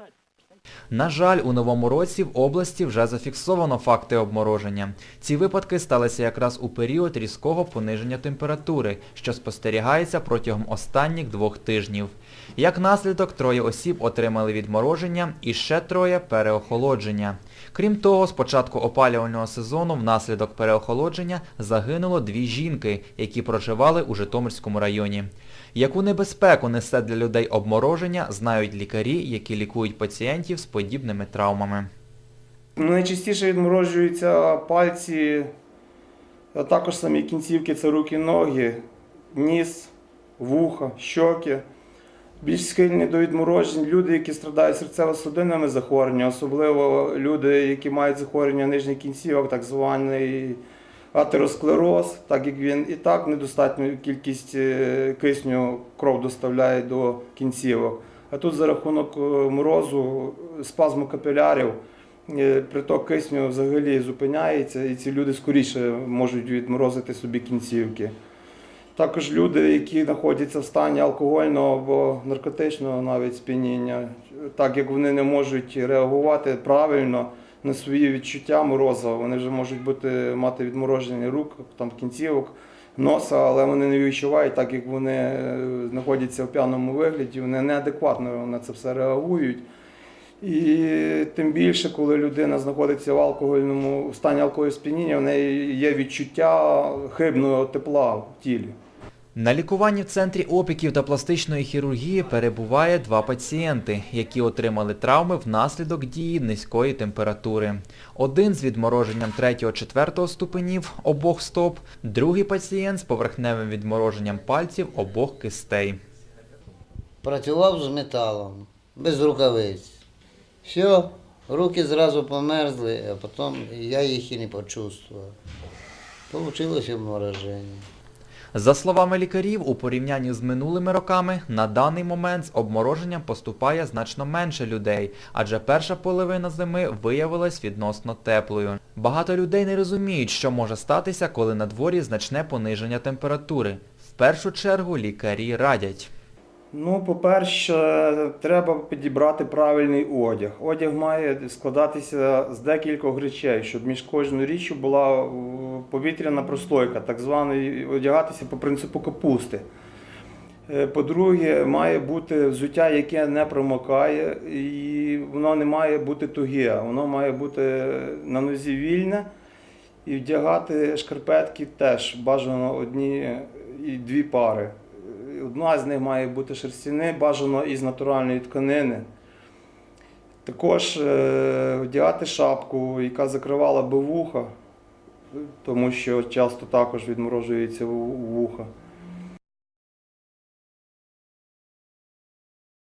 but На жаль, у новому році в області вже зафіксовано факти обмороження. Ці випадки сталися якраз у період різкого пониження температури, що спостерігається протягом останніх двох тижнів. Як наслідок, троє осіб отримали відмороження і ще троє переохолодження. Крім того, з початку опалювального сезону внаслідок переохолодження загинуло дві жінки, які проживали у Житомирському районі. Яку небезпеку несе для людей обмороження, знають лікарі, які лікують пацієнтів з подібними травмами. Найчастіше відморожуються пальці, а також самі кінцівки це руки, ноги, ніс, вуха, щоки. Більш схильні до відморожень люди, які страдають серцево-судинними захворюваннями, особливо люди, які мають захворювання нижніх кінцівок, так званий атеросклероз, так як він і так недостатню кількість е, кисню кров доставляє до кінцівок. А тут за рахунок е, морозу, спазму капілярів, е, приток кисню взагалі зупиняється, і ці люди скоріше можуть відморозити собі кінцівки. Також люди, які знаходяться в стані алкогольного або наркотичного навіть сп'яніння, так як вони не можуть реагувати правильно на свої відчуття мороза, вони вже можуть бути, мати відмороження рук, там, кінцівок, носа, але вони не відчувають, так як вони е, знаходяться в п'яному вигляді, вони неадекватно на це все реагують. І тим більше, коли людина знаходиться в алкогольному в стані алкогольного сп'яніння, в неї є відчуття хибного тепла в тілі. На лікуванні в центрі опіків та пластичної хірургії перебуває два пацієнти, які отримали травми внаслідок дії низької температури. Один з відмороженням 3-4 ступенів обох стоп, другий пацієнт з поверхневим відмороженням пальців обох кистей. Працював з металом, без рукавиць. Все, руки зразу померзли, а потім я їх і не почувствував. Получилось обмороження. За словами лікарів, у порівнянні з минулими роками, на даний момент з обмороженням поступає значно менше людей, адже перша половина зими виявилась відносно теплою. Багато людей не розуміють, що може статися, коли на дворі значне пониження температури. В першу чергу лікарі радять. Ну, по-перше, треба підібрати правильний одяг. Одяг має складатися з декількох речей, щоб між кожною річчю була е, повітряна прослойка, так званий одягатися по принципу капусти. Е, По-друге, має бути взуття, яке не промокає, і воно не має бути туге, воно має бути на нозі вільне. І вдягати шкарпетки теж бажано одні і дві пари. Одна з них має бути шерстяне, бажано із натуральної тканини. Також е, вдягати шапку, яка закривала би вуха, тому що часто також відморожується вуха.